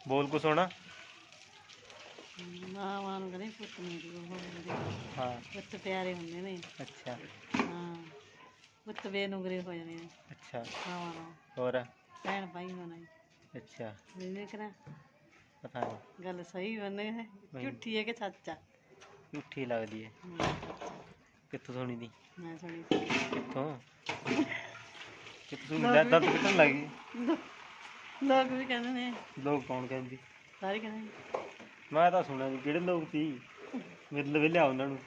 ਬੋਲ ਕੁਛ ਹੋਣਾ। ਮਾਵਾਂ ਨੂੰ ਕਹਿੰਦੇ ਪੁੱਤ ਮੇਰੀ ਉਹ ਹੁੰਦੇ ਹਾਂ। ਪੁੱਤ ਪਿਆਰੇ ਹੁੰਦੇ ਨੇ। ਅੱਛਾ। ਹਾਂ। ਪੁੱਤ ਬੇਨੁਗਰੇ ਹੋ ਜਾਂਦੇ ਨੇ। ਅੱਛਾ। ਮਾਵਾਂ ਨੂੰ। ਹੋਰ? ਭੈਣ ਭਾਈ ਹੋਣਾ ਅੱਛਾ। ਜਿਵੇਂ ਕਿ ਨਾ ਪਤਾ ਨਹੀਂ। ਗੱਲ ਸਹੀ ਬੰਨੇ। ਹੈ ਝੂਠੀ ਹੈ ਕਿ ਸੱਚ ਝੂਠੀ ਲੱਗਦੀ ਹੈ। ਕਿੱਥੋਂ ਸੁਣੀ ਦੀ? ਮੈਂ ਸੁਣੀ। ਸੀ। ਕਿੱਥੋਂ ਕਿੱਥੋਂ ਦੰਦ ਕਿੱਥੋਂ ਲੱਗੀ ਲੋਕ ਵੀ ਕਹਿੰਦੇ ਨੇ। ਲੋਕ ਕੌਣ ਕਹਿੰਦੀ? ਸਾਰੇ ਕਹਿੰਦੇ ਨੇ। ਮੈਂ ਤਾਂ ਸੁਣਿਆ ਨੀ ਕਿਹੜੇ ਲੋਕ ਸੀ ਮੇਰੇ ਲਵੇ ਲਿਆ ਉਹਨਾਂ ਨੂੰ।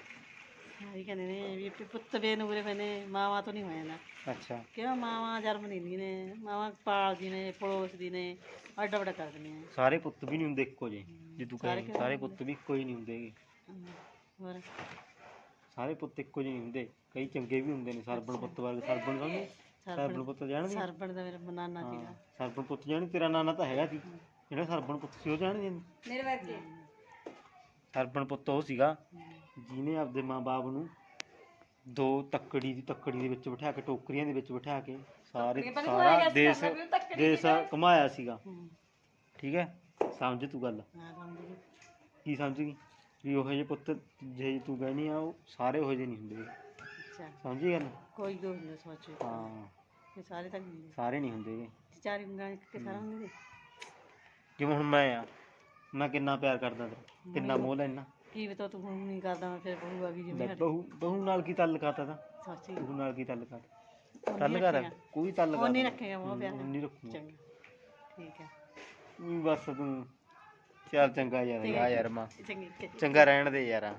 ਸਾਰੇ ਕਹਿੰਦੇ ਨੇ ਵੀ ਪ- ਪੁੱਤ ਬੇਨੁਗਰੇ ਪਏ ਨੇ ਮਾਵਾਂ ਤੋਂ ਨਹੀਂ ਹੋਇਆ ਨਾ ਅੱਛਾ। ਕਿਉਂ? ਮਾਵਾਂ ਜਨਮ ਦਿੰਦੀਆਂ ਨੇ ਮਾਵਾਂ ਪਾਲਦੀ ਨੇ ਪੜੋਸਦੀ ਨੇ ਅੱਡਾ ਵੱਡਾ ਕਰ ਦਿੰਦੀਆਂ ਨੇ। ਸਾਰੇ ਪੁੱਤ ਵੀ ਨਹੀਂ ਹੁੰਦੇ ਇੱਕੋ ਜਿਹੇ ਜੇ ਤੂੰ ਸਾਰੇ ਕਹੇ ਸਾਰੇ ਨਹੀਂ ਪੁੱਤ ਵੀ ਇੱਕੋ ਹੀ ਨਹੀਂ ਹੁੰਦੇ ਗੇ। ਹਮ, ਹੋਰ? ਸਾਰੇ ਪੁੱਤ ਇੱਕੋ ਜਿਹੇ ਨਹੀਂ ਹੁੰਦੇ। ਕਈ ਚੰਗੇ ਵੀ ਹੁੰਦੇ ਨੇ ਸਰਬਣ ਪੁੱਤ ਵਰਗੇ ਸਰਬਣ ਸਮਝੇ? ਸਰਬਣ। ਪੁੱਤ ਜਾਣਦੇ ਸਰਬਣ ਦਾ ਮੇਰਾ ਨਾਨਾ ਸੀਗਾ ਸਰਬਣ ਪੁੱਤ ਜਾਣ ਤੇਰਾ ਨਾਨਾ ਤਾਂ ਹੈਗਾ ਸੀ। ਜਿਹੜਾ ਸਰਬਣ ਪੁੱਤ ਸੀ ਉਹ ਜਾਣਦੇ ਨੇ ਮੇਰੇ ਵਰਗੇ। ਸਰਬਣ ਪੁੱਤ ਉਹ ਸੀਗਾ ਜਿਹਨੇ ਆਪਦੇ ਮਾਂ-ਬਾਪ ਨੂੰ ਦੋ ਤੱਕੜੀ ਦੀ ਤੱਕੜੀ ਦੇ ਵਿੱਚ ਬਿਠਾ ਕੇ ਟੋਕਰੀਆਂ ਦੇ ਵਿੱਚ ਬਿਠਾ ਕੇ ਸਾਰੇ ਸਾਰਾ ਦੇਸ਼ ਦੇਸ਼ ਘੁਮਾਇਆ ਸੀਗਾ। ਠੀਕ ਹੈ? ਸਮਝ ਤੂੰ ਗੱਲ? ਹਾਂ ਸਮਝ ਗਈ। ਕੀ ਸਮਝ ਗਈ? ਵੀ ਉਹੋ ਜਿਹੇ ਪੁੱਤ ਜੇ ਤੂੰ ਕਹਿਣੀ ਆ ਉਹ ਸਾਰੇ ਉਹੋ ਜਿਹੇ ਨਹੀਂ ਹੁੰਦੇ। ਅੱਛਾ। ਸਮਝੀ ਗੱਲ? ਕੋਈ ਦੋ ਹੁੰਦਾ ਸੋਚੇ। ਹਾਂ। ਸਾਰੇ ਤਾਂ ਨਹੀਂ ਸਾਰੇ ਨਹੀਂ ਹੁੰਦੇ ਗੇ। ਚਾਰ ਉਂਗਲਾਂ ਇੱਕ ਕੇ ਸਾਰਾ ਹੁੰਦੇ ਨੇ ਜਿਵੇਂ ਹੁਣ ਮੈਂ ਆ ਮੈਂ ਕਿੰਨਾ ਪਿਆਰ ਕਰਦਾ ਤੇਰਾ ਕਿੰਨਾ ਮੋਹ ਲੈਣਾ ਕੀ ਬਤਾ ਤੂੰ ਹੁਣ ਨਹੀਂ ਕਰਦਾ ਮੈਂ ਫਿਰ ਬਹੂ ਆ ਗਈ ਜਿਵੇਂ ਬਹੂ ਬਹੂ ਨਾਲ ਕੀ ਤਾਲੁਕਾਤ ਆ ਤਾਂ? ਸੱਚੀ ਬਹੂ ਨਾਲ ਕੀ ਤਾਲੁਕਾਤ ਉਹ ਤਾਲੁਕਾਤ ਨਹੀਂ ਆ? ਕੋਈ ਤਾਲੁਕਾਤ ਉਹ ਨਹੀਂ। ਰੱਖੇਗਾ ਮੋਹ ਪਿਆਰ ਨਹੀਂ ਰੱਖੂਗਾ ਚੰਗਾ। ਠੀਕ ਹੈ। ਵੀ ਬਸ ਤੂੰ ਚੱਲ ਚੰਗਾ ਯਾਰ ਆ ਯਾਰ ਮਾਂ। ਚੰਗੀ ਚੰਗਾ ਰਹਿਣ ਦੇ ਯਾਰ।